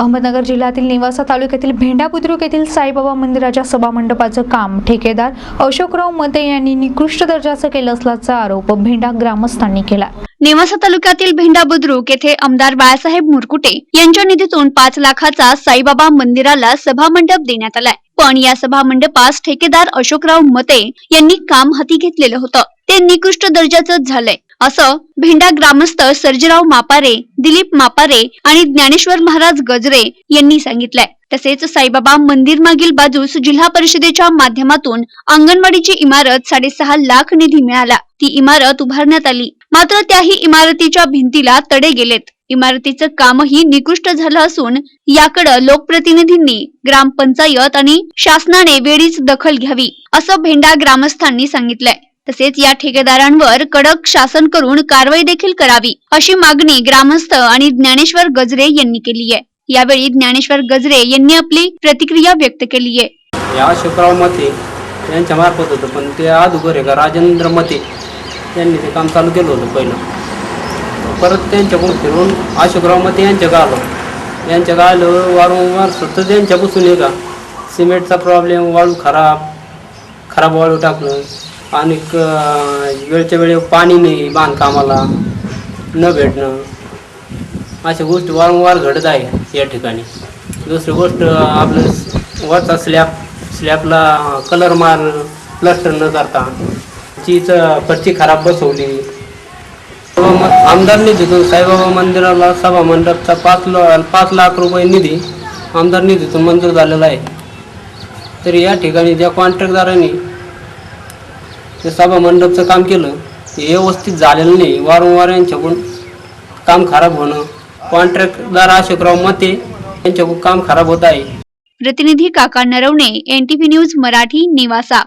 अहमदनगर जिल्ह्यातील निवासा तालुक्यातील भेंडा बुद्रुक येथील साईबाबा मंदिराच्या सभामंडपाचं काम ठेकेदार अशोकराव मते यांनी निकृष्ट दर्जाचं केलं असल्याचा आरोप भेंडा ग्रामस्थांनी केला. नेवासा तालुक्यातील भेंडा बुद्रुक येथे आमदार बाळासाहेब मुरकुटे यांच्या निधीतून पाच लाखाचा साईबाबा मंदिराला सभामंडप देण्यात आलाय. पण या सभामंडपास ठेकेदार अशोकराव मते यांनी काम हाती घेतलेलं होतं. ते निकृष्ट दर्जाचं झालंय. असं भेंडा ग्रामस्थ सर्जेराव मापारे दिलीप मापारे आणि ज्ञानेश्वर महाराज गजरे यांनी सांगितलंय. तसेच साईबाबा मंदिर मागील बाजूस जिल्हा परिषदेच्या माध्यमातून अंगणवाडीची इमारत साडेसहा लाख निधी मिळाला. ती इमारत उभारण्यात आली. मात्र त्याही इमारतीच्या भिंतीला तडे गेलेत. इमारतीचं कामही निकृष्ट झालं असून याकडे लोकप्रतिनिधींनी ग्रामपंचायत आणि शासनाने वेळीच दखल घ्यावी असं भेंडा ग्रामस्थांनी सांगितलंय. तसेच या ठेकेदारांवर कडक शासन करून कारवाई देखील करावी अशी मागणी ग्रामस्थ आणि ज्ञानेश्वर गजरे यांनी केली आहे. यावेळी ज्ञानेश्वर गजरे यांनी आपली प्रतिक्रिया व्यक्त केली आहे. या अशोकराव मते यांच्या मार्फत होतं पण ते अगोदर आहे का राजेंद्र मते यांनी ते काम चालू केलं होतं पहिलं. परत त्यांच्याकडून फिरून अशोकराव मते यांच्या आलो यांच्या आलं वारंवार सतत त्यांच्यापासून आहे का सिमेंटचा प्रॉब्लेम वाळू खराब खराब वाळू टाकणं आणि क- वेळच्या वेळेवर पाणी नाही बांधकामाला न भेटणं. अशा गोष्टी वारंवार घडत आहे या ठिकाणी. दुसरी गोष्ट आपलं वरचा स्लॅब स्लॅबला कलर मार प्लस्टर न करता चीच पट्टी खराब बसवली. म- आमदार निधीतून साईबाबा मंदिराला सभा मंडपचा पाच पाच लाख रुपये निधी आमदार निधीतून मंजूर झालेला आहे. तरी या ठिकाणी ज्या कॉन्ट्रॅक्टदारांनी ते सभा मंडपचं काम केलं. ते व्यवस्थित झालेलं नाही. वारंवार यांच्याकडून काम खराब होणं. कॉन्ट्रॅक्टदार अशोकराव मते यांच्याकडून काम खराब होत आहे. प्रतिनिधी काका नरवणे एनटीव्ही न्यूज मराठी निवासा.